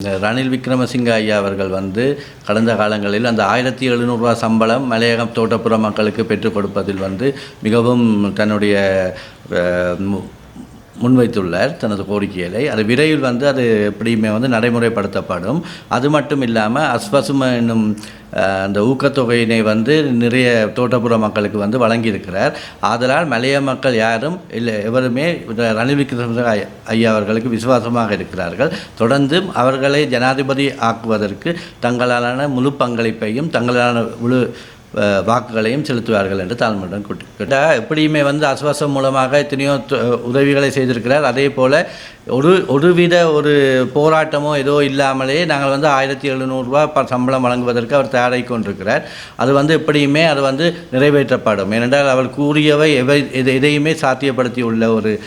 இந்த ரணில் விக்ரமசிங்க ஐயா அவர்கள் வந்து கடந்த காலங்களில் அந்த ஆயிரத்தி எழுநூறுரூவா சம்பளம் மலையகம் தோட்டப்புற மக்களுக்கு பெற்றுக் கொடுப்பதில் வந்து மிகவும் தன்னுடைய முன்வைத்துள்ளார் தனது கோரிக்கைகளை. அது விரைவில் வந்து அது எப்படியுமே வந்து நடைமுறைப்படுத்தப்படும். அது மட்டும் இல்லாமல் அஸ்வசும என்னும் அந்த ஊக்கத்தொகையினை வந்து நிறைய தோட்டப்புற மக்களுக்கு வந்து வழங்கியிருக்கிறார். ஆதலால் மலைய மக்கள் யாரும் இல்லை எவருமே ரணில் விக்ரமசிங்க ஐயா அவர்களுக்கு விசுவாசமாக இருக்கிறார்கள். தொடர்ந்தும் அவர்களை ஜனாதிபதி ஆக்குவதற்கு தங்களாலான முழு பங்களிப்பையும் தங்களான முழு வாக்குகளையும் செலுத்துவார்கள் என்று தாழ்மையுடன் கூட்டி எப்படியுமே வந்து அஸ்வாசம் மூலமாக எத்தனையோ உதவிகளை செய்திருக்கிறார். அதே போல் ஒரு ஒருவித ஒரு போராட்டமோ ஏதோ இல்லாமலே நாங்கள் வந்து ஆயிரத்தி எழுநூறுரூவா ப சம்பளம் வழங்குவதற்கு அவர் தயாராகி கொண்டிருக்கிறார். அது வந்து எப்படியுமே அது வந்து நிறைவேற்றப்படும். ஏனென்றால் அவர் கூறியவை எவை எதை- எதையுமே சாத்தியப்படுத்தி உள்ள ஒரு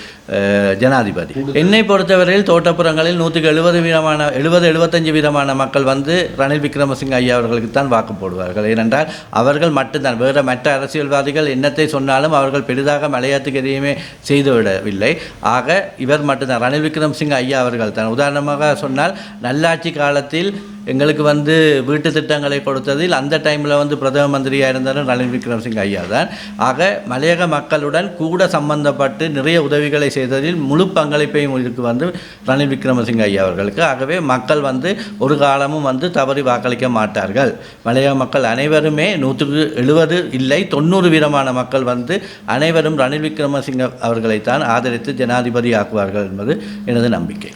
ஜனாதிபதி. என்னை பொறுத்தவரையில் தோட்டப்புறங்களில் நூற்றுக்கு எழுபது வீதமான எழுபது எழுபத்தஞ்சு வீதமான மக்கள் வந்து ரணில் விக்ரமசிங்க ஐயா அவர்களுக்கு தான் வாக்கு போடுவார்கள். ஏனென்றால் அவர் அவர்கள் மட்டும்தான். வேறு மற்ற அரசியல்வாதிகள் என்னத்தை சொன்னாலும் அவர்கள் பெரிதாக மலையாத்துக்கு எதையுமே செய்துவிடவில்லை ஆக இவர் மட்டும்தான். ரணில் விக்ரமசிங்க ஐயா அவர்கள் தான். உதாரணமாக சொன்னால் நல்லாட்சி காலத்தில் எங்களுக்கு வந்து வீட்டு திட்டங்களை கொடுத்ததில் அந்த டைமில் வந்து பிரதம மந்திரியாக இருந்தாலும் ரணில் விக்ரமசிங் ஐயா தான். ஆக மலையக மக்களுடன் கூட சம்பந்தப்பட்டு நிறைய உதவிகளை செய்ததில் முழு பங்களிப்பையும் இதுக்கு வந்து ரணில் விக்ரமசிங்க ஐயா அவர்களுக்கு. ஆகவே மக்கள் வந்து ஒரு காலமும் வந்து தவறி வாக்களிக்க மாட்டார்கள். மலையக மக்கள் அனைவருமே நூற்றுக்கு எழுபது இல்லை தொண்ணூறு வீதமான மக்கள் வந்து அனைவரும் ரணில் விக்ரமசிங்க அவர்களைத்தான் ஆதரித்து ஜனாதிபதி ஆக்குவார்கள் என்பது எனது நம்பிக்கை.